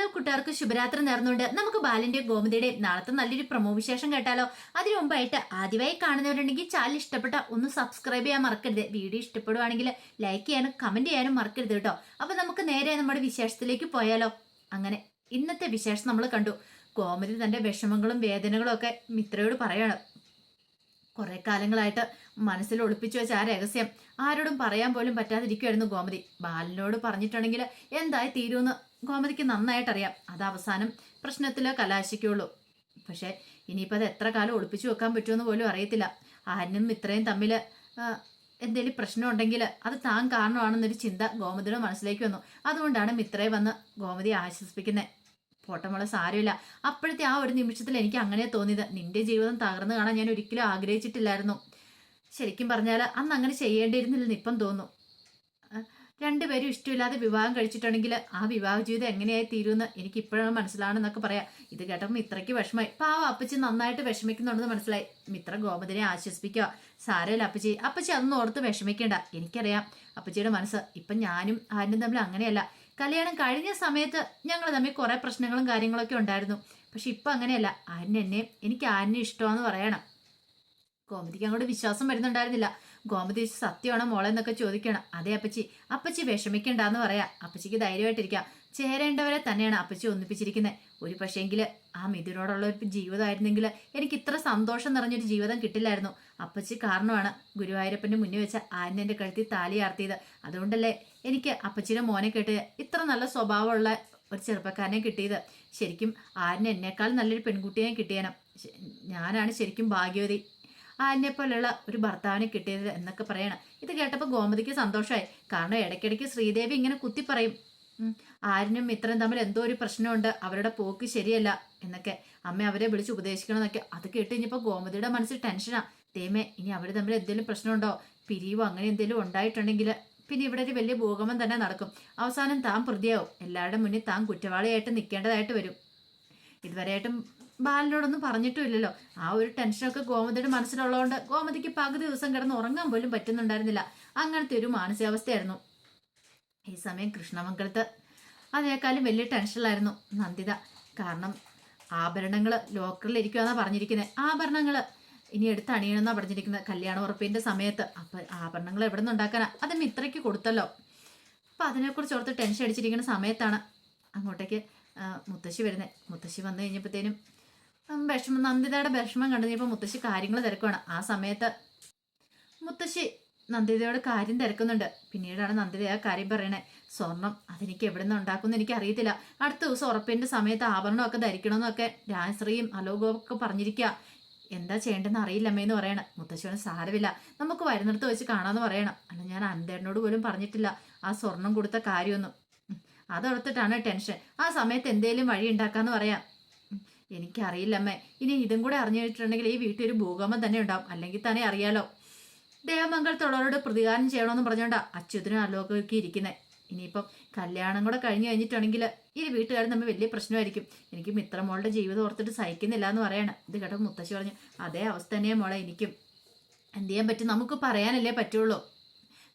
Hello കൂട്ടുകാർക്ക് ശുഭരാത്രി നേർന്നുകൊണ്ട് നമുക്ക് ബാലിന്റെയും ഗോമതിയുടെയും നാളത്തെ നല്ലൊരു പ്രമോ വിശേഷം കേട്ടാലോ? അതിനു മുമ്പായിട്ട് ആദ്യമായി കാണുന്നവരുണ്ടെങ്കിൽ ചാനൽ ഇഷ്ടപ്പെട്ട ഒന്ന് സബ്സ്ക്രൈബ് ചെയ്യാൻ മറക്കരുത്. വീഡിയോ ഇഷ്ടപ്പെടുവാണെങ്കിൽ ലൈക്ക് ചെയ്യാനും കമന്റ് ചെയ്യാനും മറക്കരുത് കേട്ടോ. അപ്പൊ നമുക്ക് നേരെ നമ്മുടെ വിശേഷത്തിലേക്ക് പോയാലോ? അങ്ങനെ ഇന്നത്തെ വിശേഷം നമ്മൾ കണ്ടു. ഗോമതി തന്റെ വിഷമങ്ങളും വേദനകളും ഒക്കെ മിത്രയോട് പറയാണ്. കുറെ കാലങ്ങളായിട്ട് മനസ്സിൽ ഒളിപ്പിച്ചു വെച്ച ആ രഹസ്യം ആരോടും പറയാൻ പോലും പറ്റാതിരിക്കുമായിരുന്നു ഗോമതി. ബാലനോട് പറഞ്ഞിട്ടുണ്ടെങ്കിൽ എന്തായി തീരുമെന്ന് ഗോമതിക്ക് നന്നായിട്ട് അറിയാം അത് അവസാനം പ്രശ്നത്തിലോ കലാശിക്കുള്ളൂ. പക്ഷേ ഇനിയിപ്പോൾ അത് എത്ര കാലം ഒളിപ്പിച്ചു വെക്കാൻ പറ്റുമെന്ന് പോലും അറിയത്തില്ല. ആനും ഇത്രയും തമ്മിൽ എന്തെങ്കിലും പ്രശ്നം ഉണ്ടെങ്കിൽ അത് താൻ കാരണമാണെന്നൊരു ചിന്ത ഗോമതിയുടെ മനസ്സിലേക്ക് വന്നു. അതുകൊണ്ടാണ് മിത്രയെ വന്ന് ഗോമതി ആശ്വസിപ്പിക്കുന്നത് പോട്ടമുള്ള സാരമില്ല. അപ്പോഴത്തെ ആ ഒരു നിമിഷത്തിൽ എനിക്ക് അങ്ങനെ തോന്നിയത്. നിന്റെ ജീവിതം തകർന്നു കാണാൻ ഞാൻ ഒരിക്കലും ആഗ്രഹിച്ചിട്ടില്ലായിരുന്നു. ശരിക്കും പറഞ്ഞാൽ അന്ന് അങ്ങനെ ചെയ്യേണ്ടിയിരുന്നില്ലെന്ന് ഇപ്പം തോന്നുന്നു രണ്ടുപേരും ഇഷ്ടമില്ലാതെ വിവാഹം കഴിച്ചിട്ടുണ്ടെങ്കിൽ ആ വിവാഹ ജീവിതം എങ്ങനെയായി തീരുമെന്ന് എനിക്ക് ഇപ്പോഴാണ് മനസ്സിലാണെന്നൊക്കെ പറയാം. ഇത് കേട്ടപ്പോൾ മിത്രയ്ക്ക് വിഷമമായി. പാവ അപ്പച്ചി നന്നായിട്ട് വിഷമിക്കുന്നുണ്ടെന്ന് മനസ്സിലായി. മിത്ര ഗോമതിനെ ആശ്വസിപ്പിക്കുക. സാരയില്ല അപ്പച്ചി. അപ്പച്ചി അതൊന്നും ഓർത്ത് വിഷമിക്കേണ്ട. എനിക്കറിയാം. അപ്പച്ചിയുടെ മനസ്സ് ഇപ്പം ഞാനും ആരും തമ്മിൽ അങ്ങനെയല്ല. കല്യാണം കഴിഞ്ഞ സമയത്ത് ഞങ്ങൾ തമ്മിൽ കുറേ പ്രശ്നങ്ങളും കാര്യങ്ങളൊക്കെ ഉണ്ടായിരുന്നു. പക്ഷെ ഇപ്പം അങ്ങനെയല്ല. ആരിനെന്നെ എനിക്ക് ആരിനെ ഇഷ്ടമാണെന്ന് പറയണം. ഗോമതിക്ക് അങ്ങോട്ട് വിശ്വാസം വരുന്നുണ്ടായിരുന്നില്ല. ഗോമതി സത്യമാണോ മോളെ എന്നൊക്കെ ചോദിക്കണം അതെ അപ്പച്ചി അപ്പച്ചി വിഷമിക്കണ്ടെന്ന് പറയാ. അപ്പച്ചിക്ക് ധൈര്യമായിട്ടിരിക്കാം. ചേരേണ്ടവരെ തന്നെയാണ് അപ്പച്ചി ഒന്നിപ്പിച്ചിരിക്കുന്നത്. ഒരു പക്ഷേങ്കിൽ ആ മിഥുനോടുള്ള ഒരു ജീവിതമായിരുന്നെങ്കിൽ എനിക്ക് ഇത്ര സന്തോഷം നിറഞ്ഞൊരു ജീവിതം കിട്ടില്ലായിരുന്നു. അപ്പച്ചി കാരണമാണ് ഗുരുവായൂരപ്പന്റെ മുന്നിൽ വെച്ച ആന്യന്റെ കഴുത്തിൽ താലി ആർത്തിയത്. അതുകൊണ്ടല്ലേ എനിക്ക് അപ്പച്ചിയുടെ മോനെ കേട്ട് ഇത്ര നല്ല സ്വഭാവമുള്ള ഒരു ചെറുപ്പക്കാരനെ കിട്ടിയത്. ശരിക്കും ആരിന് എന്നേക്കാൾ നല്ലൊരു പെൺകുട്ടിയെ കിട്ടിയണം ഞാനാണ് ശരിക്കും ഭാഗ്യവതി. ആരിനെ പോലെയുള്ള ഒരു ഭർത്താവിനെ കിട്ടിയത് എന്നൊക്കെ പറയണം. ഇത് കേട്ടപ്പോൾ ഗോമതിക്ക് സന്തോഷമായി. കാരണം ഇടയ്ക്കിടയ്ക്ക് ശ്രീദേവി ഇങ്ങനെ കുത്തി പറയും. ആരിനും മിത്രനും തമ്മിൽ എന്തോ ഒരു പ്രശ്നമുണ്ട്. അവരുടെ പോക്ക് ശരിയല്ല എന്നൊക്കെ. അമ്മ അവരെ വിളിച്ച് ഉപദേശിക്കണമെന്നൊക്കെ. അത് കേട്ട് കഴിഞ്ഞപ്പോൾ ഗോമതിയുടെ മനസ്സിൽ ടെൻഷനാ തേമേ ഇനി അവർ തമ്മിൽ എന്തെങ്കിലും പ്രശ്നമുണ്ടോ? പിരിവോ അങ്ങനെ എന്തെങ്കിലും ഉണ്ടായിട്ടുണ്ടെങ്കിൽ പിന്നെ ഇവിടെ ഒരു വലിയ ഭൂകമ്പം തന്നെ നടക്കും. അവസാനം താൻ പ്രതിയാവും. എല്ലാവരുടെ മുന്നിൽ താൻ കുറ്റവാളിയായിട്ട് നിൽക്കേണ്ടതായിട്ട് വരും. ഇതുവരെയായിട്ടും ബാലനോടൊന്നും പറഞ്ഞിട്ടും ഇല്ലല്ലോ ആ ഒരു ടെൻഷനൊക്കെ ഗോമതിയുടെ മനസ്സിലുള്ളതുകൊണ്ട് ഗോമതിക്ക് പകുതി ദിവസം കിടന്ന് ഉറങ്ങാൻ പോലും പറ്റുന്നുണ്ടായിരുന്നില്ല. അങ്ങനത്തെ ഒരു മാനസികാവസ്ഥയായിരുന്നു. ഈ സമയം കൃഷ്ണമംഗലത്ത്. അതിനേക്കാളും വലിയ ടെൻഷനിലായിരുന്നു നന്ദിത. കാരണം ആഭരണങ്ങൾ ലോക്കറിൽ ഇരിക്കുമെന്നാണ് പറഞ്ഞിരിക്കുന്നത് ആഭരണങ്ങൾ ഇനി എടുത്ത് അണിയണമെന്നാണ് പറഞ്ഞിരിക്കുന്നത് കല്യാണ ഉറപ്പിന്റെ സമയത്ത്. അപ്പം ആഭരണങ്ങൾ എവിടെ നിന്ന് ഉണ്ടാക്കാനാ? അത് മിത്രയ്ക്ക് കൊടുത്തല്ലോ. അപ്പം അതിനെക്കുറിച്ച് ഓർത്ത് ടെൻഷൻ അടിച്ചിരിക്കുന്ന സമയത്താണ് അങ്ങോട്ടേക്ക് മുത്തശ്ശി വരുന്നത് മുത്തശ്ശി വന്നു കഴിഞ്ഞപ്പോഴത്തേനും വിഷമം നന്ദിതയുടെ വിഷമം കണ്ടു കഴിഞ്ഞപ്പോൾ മുത്തശ്ശി കാര്യങ്ങൾ തിരക്കുവാണ്. ആ സമയത്ത് മുത്തശ്ശി നന്ദിതയോട് കാര്യം തിരക്കുന്നുണ്ട്. പിന്നീടാണ് നന്ദിത ആ കാര്യം പറയണേ. സ്വർണം അതെനിക്ക് എവിടെ നിന്ന് ഉണ്ടാക്കുമെന്ന് എനിക്ക് അറിയത്തില്ല അടുത്ത ദിവസം ഉറപ്പിന്റെ സമയത്ത് ആഭരണമൊക്കെ ധരിക്കണമെന്നൊക്കെ രാജശ്രീയും അലോകവും ഒക്കെ പറഞ്ഞിരിക്കുക എന്താ ചെയ്യേണ്ടതെന്ന് അറിയില്ലമ്മേന്ന് പറയണം. മുത്തശ്ശിയോട് സാരമില്ല. നമുക്ക് വരുന്നിടത്ത് വെച്ച് കാണാമെന്ന് പറയണം. അല്ല ഞാൻ അന്തേട്ടനോട് പോലും പറഞ്ഞിട്ടില്ല. ആ സ്വർണം കൊടുത്ത കാര്യമൊന്നും. അതോർത്തിട്ടാണ് ടെൻഷൻ. ആ സമയത്ത് എന്തേലും വഴി ഉണ്ടാക്കാന്ന് പറയാം. എനിക്കറിയില്ലമ്മേ ഇനി ഇതും കൂടെ അറിഞ്ഞിട്ടുണ്ടെങ്കിൽ ഈ വീട്ടിൽ ഒരു ഭൂകമ്പം തന്നെ ഉണ്ടാവും. അല്ലെങ്കിൽ തന്നെ അറിയാലോ. ദേവമംഗലത്തുള്ളവരോട് പ്രതികാരം ചെയ്യണമെന്ന് പറഞ്ഞോണ്ടാ അച്യുതനും അലോകൊക്കെ ഇരിക്കുന്നത് ഇനിയിപ്പം കല്യാണം കൂടെ കഴിഞ്ഞ് കഴിഞ്ഞിട്ടുണ്ടെങ്കിൽ ഈ വീട്ടുകാർ തമ്മിൽ വലിയ പ്രശ്നമായിരിക്കും. എനിക്ക് മിത്രമോളുടെ ജീവിതം ഓർത്തിട്ട് സഹിക്കുന്നില്ല എന്ന് പറയണം. ഇത് കേട്ടോ മുത്തശ്ശി പറഞ്ഞു അതേ അവസ്ഥ തന്നെയാണ് മോളെ എനിക്കും. എന്ത് ചെയ്യാൻ പറ്റും? നമുക്ക് പറയാനല്ലേ പറ്റുള്ളൂ.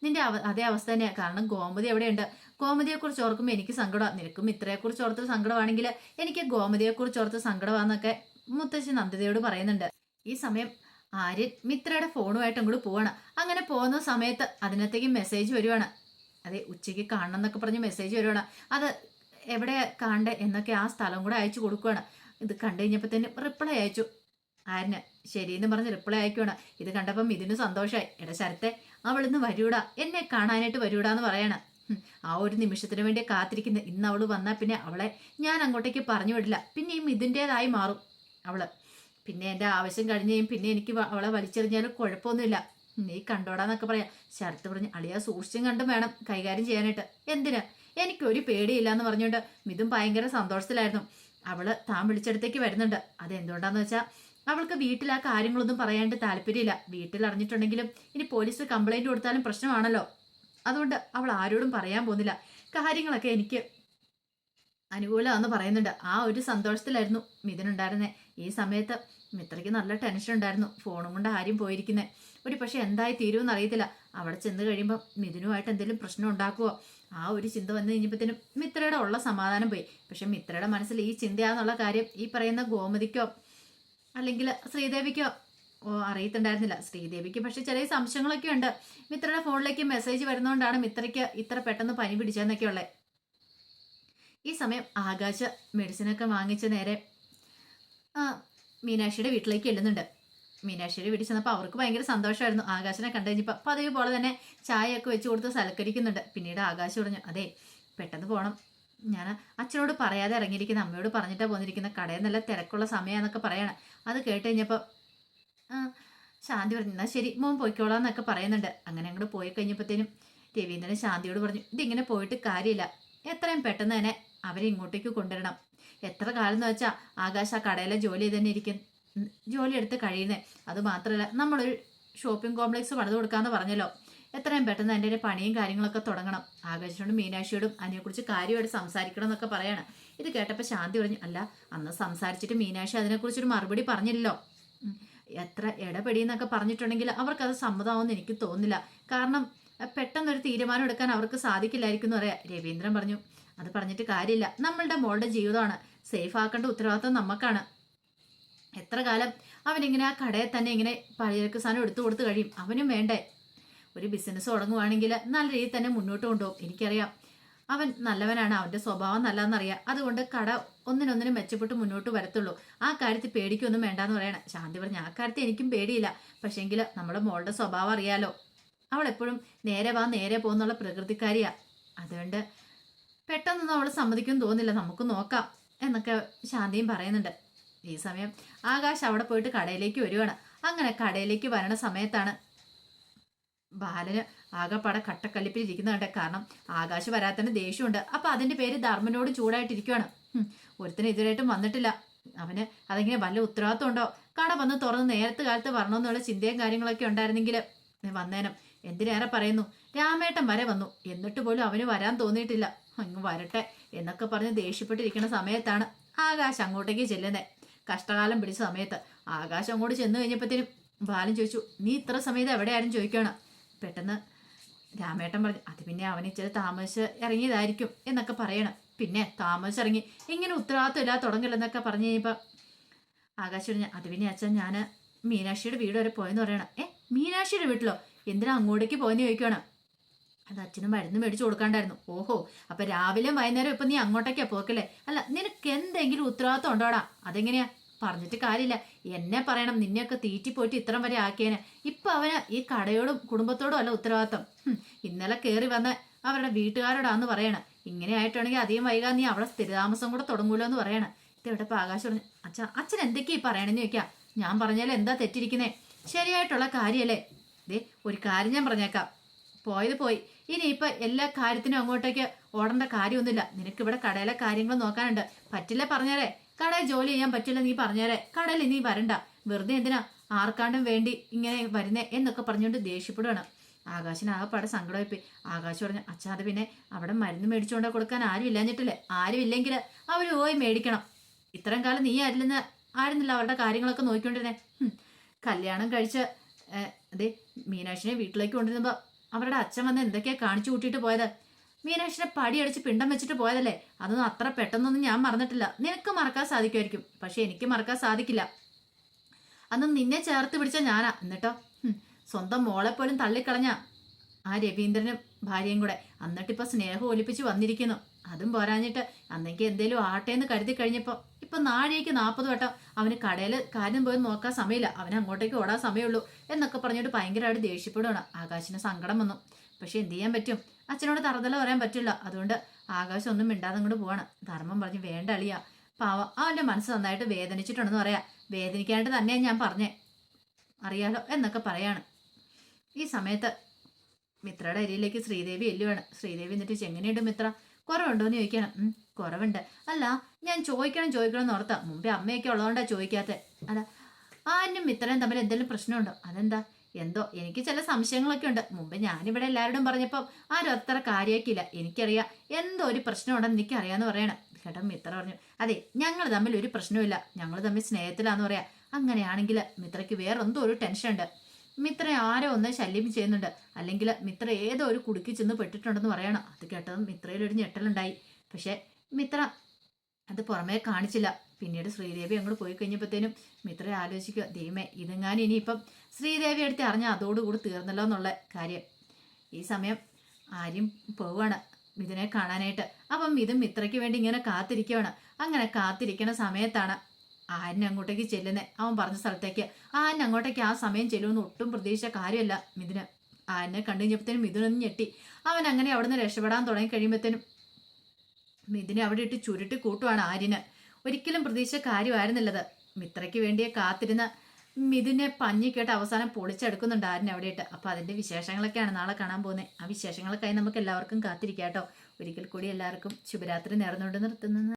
നിന്റെ അതേ അവസ്ഥ തന്നെയാണ് കാരണം ഗോമതി എവിടെയുണ്ട്? ഗോമതിയെക്കുറിച്ച് ഓർക്കുമ്പോൾ എനിക്ക് സങ്കടമാണ് നിനക്കും ഇത്രയെക്കുറിച്ച് ഓർത്ത് സങ്കടമാണെങ്കിൽ എനിക്ക് ഗോമതിയെക്കുറിച്ച് ഓർത്ത് സങ്കടമാണെന്നൊക്കെ മുത്തശ്ശി നന്ദിതയോട് പറയുന്നുണ്ട്. ഈ സമയം ആര്യൻ മിത്രയുടെ ഫോണുമായിട്ട് അങ്ങോട്ട് പോവാണ്. അങ്ങനെ പോകുന്ന സമയത്ത് അതിനകത്തേക്ക് മെസ്സേജ് വരുവാണ്. അതെ ഉച്ചയ്ക്ക് കാണണം എന്നൊക്കെ പറഞ്ഞ് മെസ്സേജ് വരുവാണ്. അത് എവിടെ കാണണ്ടേ എന്നൊക്കെ ആ സ്ഥലം കൂടെ അയച്ചു കൊടുക്കുവാണ്. ഇത് കണ്ടു കഴിഞ്ഞപ്പോൾ തന്നെ റിപ്ലൈ അയച്ചു. ആരിന് ശരിയെന്ന് പറഞ്ഞ് റിപ്ലൈ അയക്കുവാണ്. ഇത് കണ്ടപ്പം ഇതിന് സന്തോഷമായി എടാ ശരത്തെ അവളിന്ന് വരൂടാ എന്നെ കാണാനായിട്ട് വരൂടാന്ന് പറയണം. ആ ഒരു നിമിഷത്തിന് വേണ്ടി കാത്തിരിക്കുന്ന ഇന്ന് അവൾ വന്നാൽ പിന്നെ അവളെ ഞാൻ അങ്ങോട്ടേക്ക് പറഞ്ഞു വിടില്ല. പിന്നെ ഈ ഇതിന്റേതായി മാറും അവൾ. പിന്നെ എന്റെ ആവശ്യം കഴിഞ്ഞ് പിന്നെ എനിക്ക് അവളെ വലിച്ചെറിഞ്ഞാലും കുഴപ്പമൊന്നുമില്ല. നീ കണ്ടോടാന്നൊക്കെ പറയാം. ശരത്ത് പറഞ്ഞ് അളിയാ സൂക്ഷിച്ചും കണ്ടും വേണം കൈകാര്യം ചെയ്യാനായിട്ട്. എന്തിനാ? എനിക്കൊരു പേടിയില്ല എന്ന് പറഞ്ഞുകൊണ്ട് മിഥും ഭയങ്കര സന്തോഷത്തിലായിരുന്നു. അവൾ താൻ വിളിച്ചെടുത്തേക്ക് വരുന്നുണ്ട്. അതെന്തുകൊണ്ടാന്ന് വെച്ചാൽ അവൾക്ക് വീട്ടിൽ ആ കാര്യങ്ങളൊന്നും പറയാണ്ട് താല്പര്യമില്ല. വീട്ടിൽ അറിഞ്ഞിട്ടുണ്ടെങ്കിലും ഇനി പോലീസ് കംപ്ലൈന്റ് കൊടുത്താലും പ്രശ്നമാണല്ലോ. അതുകൊണ്ട് അവൾ ആരോടും പറയാൻ പോകുന്നില്ല. കാര്യങ്ങളൊക്കെ എനിക്ക് അനുകൂലമാണെന്ന് പറയുന്നുണ്ട്. ആ ഒരു സന്തോഷത്തിലായിരുന്നു മിഥുനുണ്ടായിരുന്നത് ഈ സമയത്ത് മിത്രയ്ക്ക് നല്ല ടെൻഷൻ ഉണ്ടായിരുന്നു. ഫോണും കൊണ്ട് ആരും പോയിരിക്കുന്നത് ഒരു പക്ഷെ എന്തായി തീരുമെന്ന് അറിയത്തില്ല. അവിടെ ചെന്ന് കഴിയുമ്പോൾ മിഥുനുമായിട്ട് എന്തെങ്കിലും പ്രശ്നം ഉണ്ടാക്കുമോ ആ ഒരു ചിന്ത വന്നു കഴിഞ്ഞപ്പോഴത്തേനും മിത്രയുടെ ഉള്ള സമാധാനം പോയി. പക്ഷെ മിത്രയുടെ മനസ്സിൽ ഈ ചിന്തയാന്നുള്ള കാര്യം ഈ പറയുന്ന ഗോമതിക്കോ അല്ലെങ്കിൽ ശ്രീദേവിക്കോ ഓ അറിയത്തുണ്ടായിരുന്നില്ല. ശ്രീദേവിക്ക് പക്ഷെ ചെറിയ സംശയങ്ങളൊക്കെ ഉണ്ട്. മിത്രയുടെ ഫോണിലേക്ക് മെസ്സേജ് വരുന്നതുകൊണ്ടാണ് മിത്രയ്ക്ക് ഇത്ര പെട്ടെന്ന് പനി പിടിച്ചതെന്നൊക്കെ ഉള്ളത് ഈ സമയം ആകാശ മെഡിസിനൊക്കെ വാങ്ങിച്ച നേരെ മീനാക്ഷിയുടെ വീട്ടിലേക്ക് എല്ലുന്നുണ്ട് മീനാക്ഷിയുടെ വീട്ടിൽ ചെന്നപ്പോൾ അവർക്ക് ഭയങ്കര സന്തോഷമായിരുന്നു. ആകാശനെ കണ്ടു കഴിഞ്ഞപ്പോൾ അപ്പോൾ അതേപോലെ തന്നെ ചായയൊക്കെ വെച്ച് കൊടുത്ത് സൽക്കരിക്കുന്നുണ്ട്. പിന്നീട് ആകാശ് പറഞ്ഞു അതെ പെട്ടെന്ന് പോകണം ഞാൻ അച്ഛനോട് പറയാതെ ഇറങ്ങിയിരിക്കുന്ന അമ്മയോട് പറഞ്ഞിട്ടാണ് പോന്നിരിക്കുന്ന കടയിൽ നല്ല തിരക്കുള്ള സമയമാണെന്നൊക്കെ പറയണം. അത് കേട്ട് കഴിഞ്ഞപ്പോൾ ശാന്തി പറഞ്ഞു എന്നാൽ ശരി മോൻ പോയിക്കോളാം എന്നൊക്കെ പറയുന്നുണ്ട്. അങ്ങനെ അങ്ങോട്ട് പോയി കഴിഞ്ഞപ്പോഴത്തേനും രവീന്ദ്രൻ ശാന്തിയോട് പറഞ്ഞു ഇതിങ്ങനെ പോയിട്ട് കാര്യമില്ല. എത്രയും പെട്ടെന്ന് തന്നെ അവരെ ഇങ്ങോട്ടേക്ക് കൊണ്ടുവരണം. എത്ര കാലം എന്ന് വെച്ചാൽ ആകാശ് ആ കടയിലെ ജോലി തന്നെ ഇരിക്കും. ജോലി എടുത്ത് കഴിയുന്നേ. അത് മാത്രമല്ല നമ്മളൊരു ഷോപ്പിംഗ് കോംപ്ലക്സ് പണിത് കൊടുക്കാമെന്ന് പറഞ്ഞല്ലോ. എത്രയും പെട്ടെന്ന് എന്റെ പണിയും കാര്യങ്ങളൊക്കെ തുടങ്ങണം. ആകാശിനോടും മീനാക്ഷിയോടും അതിനെക്കുറിച്ച് കാര്യമായിട്ട് സംസാരിക്കണം എന്നൊക്കെ പറയാണ്. ഇത് കേട്ടപ്പോൾ ശാന്തി പറഞ്ഞു അല്ല അന്ന് സംസാരിച്ചിട്ട് മീനാക്ഷി അതിനെക്കുറിച്ചൊരു മറുപടി പറഞ്ഞില്ലല്ലോ. എത്ര ഇടപെടിയെന്നൊക്കെ പറഞ്ഞിട്ടുണ്ടെങ്കിൽ അവർക്കത് സമ്മതമാവുമെന്ന് എനിക്ക് തോന്നുന്നില്ല. കാരണം പെട്ടെന്നൊരു തീരുമാനം എടുക്കാൻ അവർക്ക് സാധിക്കില്ലായിരിക്കും എന്ന് പറയാം. രവീന്ദ്രൻ പറഞ്ഞു അത് പറഞ്ഞിട്ട് കാര്യമില്ല. നമ്മളുടെ മോളുടെ ജീവിതമാണ്. സേഫ് ആക്കേണ്ട ഉത്തരവാദിത്വം നമുക്കാണ് എത്ര കാലം അവനിങ്ങനെ ആ കടയിൽ തന്നെ ഇങ്ങനെ പലചരക്ക് സാധനം എടുത്തു കൊടുത്തു കഴിയും. അവനും വേണ്ടേ? ഒരു ബിസിനസ് തുടങ്ങുവാണെങ്കിൽ നല്ല രീതിയിൽ തന്നെ മുന്നോട്ട് കൊണ്ടുപോകും എനിക്കറിയാം. അവൻ നല്ലവനാണ് അവന്റെ സ്വഭാവം നല്ലതെന്നറിയാം അതുകൊണ്ട് കട ഒന്നിനൊന്നിനും മെച്ചപ്പെട്ട് മുന്നോട്ട് വരത്തുള്ളൂ. ആ കാര്യത്തിൽ പേടിക്കൊന്നും വേണ്ടാന്ന് പറയണം. ശാന്തി പറഞ്ഞു ആ കാര്യത്തിൽ എനിക്കും പേടിയില്ല. പക്ഷേങ്കിൽ നമ്മുടെ മോളുടെ സ്വഭാവം അറിയാലോ. അവൾ എപ്പോഴും നേരെ വാ നേരെ പോകുന്നുള്ള പ്രകൃതിക്കാരിയാ. അതുകൊണ്ട് പെട്ടെന്നൊന്നും അവൾ സമ്മതിക്കും തോന്നില്ല നമുക്ക് നോക്കാം എന്നൊക്കെ ശാന്തിയും പറയുന്നുണ്ട്. ഈ സമയം ആകാശ് അവിടെ പോയിട്ട് കടയിലേക്ക് വരുവാണ്. അങ്ങനെ കടയിലേക്ക് വരണ സമയത്താണ് ബാലന് ആകപ്പാടെ കട്ടക്കല്ലിപ്പിൽ ഇരിക്കുന്നുണ്ട്. കാരണം ആകാശ് വരാത്തതിന് ദേഷ്യമുണ്ട്. അപ്പൊ അതിന്റെ പേര് ധർമ്മനോട് ചൂടായിട്ടിരിക്കുവാണ്. ഒരുത്തന് ഇതുവരെയായിട്ടും വന്നിട്ടില്ല. അവന് അതെങ്ങനെ വല്ല ഉത്തരവാദിത്വം ഉണ്ടോ? കട വന്ന് തുറന്ന് നേരത്തെ കാലത്ത് വരണമെന്നുള്ള ചിന്തയും കാര്യങ്ങളൊക്കെ ഉണ്ടായിരുന്നെങ്കിൽ വന്നേനം. എന്തിനേറെ പറയുന്നു? രാമേട്ടൻ വരെ വന്നു. എന്നിട്ട് പോലും അവന് വരാൻ തോന്നിയിട്ടില്ല. അങ്ങ് വരട്ടെ എന്നൊക്കെ പറഞ്ഞ് ദേഷ്യപ്പെട്ടിരിക്കുന്ന സമയത്താണ് ആകാശ് അങ്ങോട്ടേക്ക് ചെല്ലുന്നത് കഷ്ടകാലം പിടിച്ച സമയത്ത് ആകാശം അങ്ങോട്ട് ചെന്ന് കഴിഞ്ഞപ്പോഴത്തേനും ബാലൻ ചോദിച്ചു നീ ഇത്ര സമയത്ത് എവിടെയായാലും ചോദിക്കണം പെട്ടെന്ന് രാമേട്ടൻ പറഞ്ഞു അത് പിന്നെ അവൻ ഇച്ചിരി താമസിച്ച് ഇറങ്ങിയതായിരിക്കും എന്നൊക്കെ പറയണം. പിന്നെ താമസിച്ചിറങ്ങി ഇങ്ങനെ ഉത്തരവാദിത്വം ഇല്ലാതെ തുടങ്ങില്ലെന്നൊക്കെ പറഞ്ഞു കഴിഞ്ഞപ്പോൾ ആകാശ് പറഞ്ഞു അത് പിന്നെ അച്ഛൻ ഞാൻ മീനാക്ഷിയുടെ വീട് വരെ പോയെന്ന് പറയണം. ഏ മീനാക്ഷിയുടെ വീട്ടിലോ? എന്തിനാ അങ്ങോട്ടേക്ക് പോയെന്ന് ചോദിക്കണം അത് അച്ഛനും മരുന്ന് മേടിച്ചു കൊടുക്കാണ്ടായിരുന്നു. ഓഹോ അപ്പൊ രാവിലെയും വൈകുന്നേരം ഇപ്പൊ നീ അങ്ങോട്ടേക്കാ പോക്കല്ലേ? അല്ല നിനക്ക് എന്തെങ്കിലും ഉത്തരവാദിത്വം ഉണ്ടോടാ? അതെങ്ങനെയാ? പറഞ്ഞിട്ട് കാര്യമില്ല. എന്നെ പറയണം നിന്നെയൊക്കെ തീറ്റി പോയിട്ട് ഇത്രം വരെ ആക്കിയേനെ. ഇപ്പൊ അവന് ഈ കടയോടും കുടുംബത്തോടും അല്ല ഉത്തരവാദിത്തം. ഇന്നലെ കയറി വന്ന അവരുടെ വീട്ടുകാരോടാന്ന് പറയണം. ഇങ്ങനെ ആയിട്ടാണെങ്കിൽ അധികം വൈകാൻ നീ അവിടെ സ്ഥിരതാമസം കൂടെ തുടങ്ങൂലോ എന്ന് പറയണം. ഇതെവിടെ ഇപ്പൊ ആകാശം പറഞ്ഞു അച്ഛ അച്ഛൻ എന്തൊക്കെയാ പറയണെന്ന് ചോദിക്കാം. ഞാൻ പറഞ്ഞാൽ എന്താ തെറ്റിരിക്കുന്നേ? ശരിയായിട്ടുള്ള കാര്യല്ലേ? ദേ ഒരു കാര്യം ഞാൻ പറഞ്ഞേക്കാം. പോയത് പോയി. ഇനി ഇപ്പൊ എല്ലാ കാര്യത്തിനും അങ്ങോട്ടേക്ക് ഓടേണ്ട കാര്യമൊന്നുമില്ല. നിനക്ക് ഇവിടെ കടയിലെ കാര്യങ്ങൾ നോക്കാനുണ്ട്. പറ്റില്ല പറഞ്ഞേരെ കടയിൽ ജോലി ചെയ്യാൻ പറ്റില്ല നീ പറഞ്ഞേരെ. കടയിൽ നീ വരണ്ട. വെറുതെ എന്തിനാ ആർക്കാണ്ടും വേണ്ടി ഇങ്ങനെ വരുന്നേ എന്നൊക്കെ പറഞ്ഞുകൊണ്ട് ദേഷ്യപ്പെടുകയാണ് ആകാശിന് ആകെപ്പാടെ സങ്കടമായിപ്പോയി. ആകാശ് പറഞ്ഞു അച്ഛാ അത് പിന്നെ അവിടെ മരുന്ന് മേടിച്ചുകൊണ്ട് കൊടുക്കാൻ ആരും ഇല്ലാഞ്ഞിട്ടില്ലേ? ആരും ഇല്ലെങ്കിൽ അവർ പോയി മേടിക്കണം. ഇത്രയും കാലം നീ ആരില്ലെന്ന് ആയിരുന്നില്ല അവരുടെ കാര്യങ്ങളൊക്കെ നോക്കിക്കൊണ്ടിരുന്നേ. കല്യാണം കഴിച്ച് അതെ മീനാക്ഷിനെ വീട്ടിലേക്ക് കൊണ്ടിരുന്നപ്പോൾ അവരുടെ അച്ഛൻ വന്ന് എന്തൊക്കെയാ കാണിച്ചു കൂട്ടിയിട്ട് പോയത്? മീനാക്ഷിനെ പടിയടിച്ച് പിണ്ടം വെച്ചിട്ട് പോയതല്ലേ? അതൊന്നും അത്ര പെട്ടെന്നൊന്നും ഞാൻ മറന്നിട്ടില്ല. നിനക്ക് മറക്കാൻ സാധിക്കുമായിരിക്കും. പക്ഷെ എനിക്ക് മറക്കാൻ സാധിക്കില്ല. അന്ന് നിന്നെ ചേർത്ത് പിടിച്ച ഞാനാ. എന്നിട്ടോ? സ്വന്തം മോളെ പോലും തള്ളിക്കളഞ്ഞ ആ രവീന്ദ്രനും ഭാര്യയും കൂടെ എന്നിട്ടിപ്പോ സ്നേഹം ഒലിപ്പിച്ച് വന്നിരിക്കുന്നു. അതും പോരാഞ്ഞിട്ട് അന്നെങ്കിൽ എന്തേലും ആട്ടെ എന്ന് കരുതി കഴിഞ്ഞപ്പോ ഇപ്പൊ നാഴേക്ക് നാൽപ്പത് വട്ടം അവന് കടയിൽ കാര്യം പോയി നോക്കാൻ സമയമില്ല. അവന് അങ്ങോട്ടേക്ക് ഓടാൻ സമയമുള്ളൂ എന്നൊക്കെ പറഞ്ഞിട്ട് ഭയങ്കരമായിട്ട് ദേഷ്യപ്പെടുകയാണ് ആകാശിന് സങ്കടം വന്നു. പക്ഷെ എന്ത് ചെയ്യാൻ പറ്റും? അച്ഛനോട് തറുതല പറയാൻ പറ്റില്ല. അതുകൊണ്ട് ആകാശം ഒന്നും മിണ്ടാതെ അങ്ങോട്ട് പോവാണ്. ധർമ്മം പറഞ്ഞ് വേണ്ട അളിയ. പാവ. അവന്റെ മനസ്സ് നന്നായിട്ട് വേദനിച്ചിട്ടുണ്ടെന്ന് പറയാ. വേദനിക്കാനായിട്ട് തന്നെയാണ് ഞാൻ പറഞ്ഞേ. അറിയാലോ എന്നൊക്കെ പറയാണ്. ഈ സമയത്ത് മിത്രയുടെ അരിയിലേക്ക് ശ്രീദേവി എല്ലുവാണ് ശ്രീദേവി എന്നിട്ട് എങ്ങനെയുണ്ട് മിത്ര? കുറവുണ്ടോ എന്ന് ചോദിക്കണം കുറവുണ്ട്. അല്ല ഞാൻ ചോദിക്കണം ചോദിക്കണം എന്ന് ഓർത്താ. മുമ്പേ അമ്മയൊക്കെ ഉള്ളതുകൊണ്ടാണ് ചോദിക്കാത്തത് അല്ല ആനും മിത്രയും തമ്മിൽ എന്തെങ്കിലും പ്രശ്നമുണ്ടോ? അതെന്താ? എന്തോ എനിക്ക് ചില സംശയങ്ങളൊക്കെ ഉണ്ട്. മുമ്പ് ഞാനിവിടെ എല്ലാവരോടും പറഞ്ഞപ്പോൾ ആരും അത്ര കാര്യമാക്കിയില്ല എനിക്കറിയാം എന്തോ ഒരു പ്രശ്നമുണ്ടെന്ന് എനിക്കറിയാന്ന് പറയണം. കേട്ടോ മിത്ര പറഞ്ഞു അതെ ഞങ്ങൾ തമ്മിൽ ഒരു പ്രശ്നവുമില്ല. ഞങ്ങൾ തമ്മിൽ സ്നേഹത്തിലാന്ന് പറയാം. അങ്ങനെയാണെങ്കിൽ മിത്രയ്ക്ക് വേറെ എന്തോ ഒരു ടെൻഷൻ ഉണ്ട് മിത്ര ആരോ ഒന്ന് ശല്യം ചെയ്യുന്നുണ്ട്. അല്ലെങ്കിൽ മിത്ര ഏതോ ഒരു കുടുക്കി ചെന്ന് പെട്ടിട്ടുണ്ടെന്ന് പറയണം. അത് കേട്ടതും മിത്രയിലൊരു ഞെട്ടലുണ്ടായി. പക്ഷേ മിത്ര അത് പുറമേ കാണിച്ചില്ല. പിന്നീട് ശ്രീദേവി അങ്ങോട്ട് പോയി കഴിഞ്ഞപ്പോഴത്തേനും മിത്ര ആലോചിക്കുക ദൈവമേ ഇതെങ്ങാനും ഇനിയിപ്പം ശ്രീദേവി എടുത്ത് അറിഞ്ഞാൽ അതോടുകൂടി തീർന്നല്ലോ എന്നുള്ള കാര്യം. ഈ സമയം ആര്യം പോവാണ് മിഥുനെ കാണാനായിട്ട്. അപ്പം മിഥുൻ മിത്രയ്ക്ക് വേണ്ടി ഇങ്ങനെ കാത്തിരിക്കുകയാണ് അങ്ങനെ കാത്തിരിക്കുന്ന സമയത്താണ് ആരൻ അങ്ങോട്ടേക്ക് ചെല്ലുന്നത് അവൻ പറഞ്ഞ സ്ഥലത്തേക്ക് ആര്യൻ അങ്ങോട്ടേക്ക് ആ സമയം ചെല്ലുമെന്ന് ഒട്ടും പ്രതീക്ഷിച്ച കാര്യമല്ല മിഥുന്. ആനെ കണ്ടു കഴിഞ്ഞപ്പോഴത്തേനും മിഥുനൊന്നും ഞെട്ടി. അവൻ അങ്ങനെ അവിടുന്ന് രക്ഷപ്പെടാൻ തുടങ്ങി കഴിയുമ്പോഴത്തേനും മിഥുനെ അവിടെ ഇട്ട് ചുരുട്ടി കൂട്ടുവാണ് ആര്യന്. ഒരിക്കലും പ്രതീക്ഷിച്ച കാര്യമായിരുന്നില്ലത്. മിത്രയ്ക്ക് വേണ്ടിയെ കാത്തിരുന്ന മിഥുനെ പഞ്ഞി കേട്ട് അവസാനം പൊളിച്ചെടുക്കുന്നുണ്ട് ആരും അവിടെ ഇട്ട് അപ്പൊ അതിന്റെ വിശേഷങ്ങളൊക്കെയാണ് നാളെ കാണാൻ പോകുന്നത് ആ വിശേഷങ്ങൾക്കായി നമുക്ക് എല്ലാവർക്കും കാത്തിരിക്കാം കേട്ടോ. ഒരിക്കൽ കൂടി എല്ലാവർക്കും ശുഭരാത്രി നേർന്നുകൊണ്ട് നിർത്തുന്നത്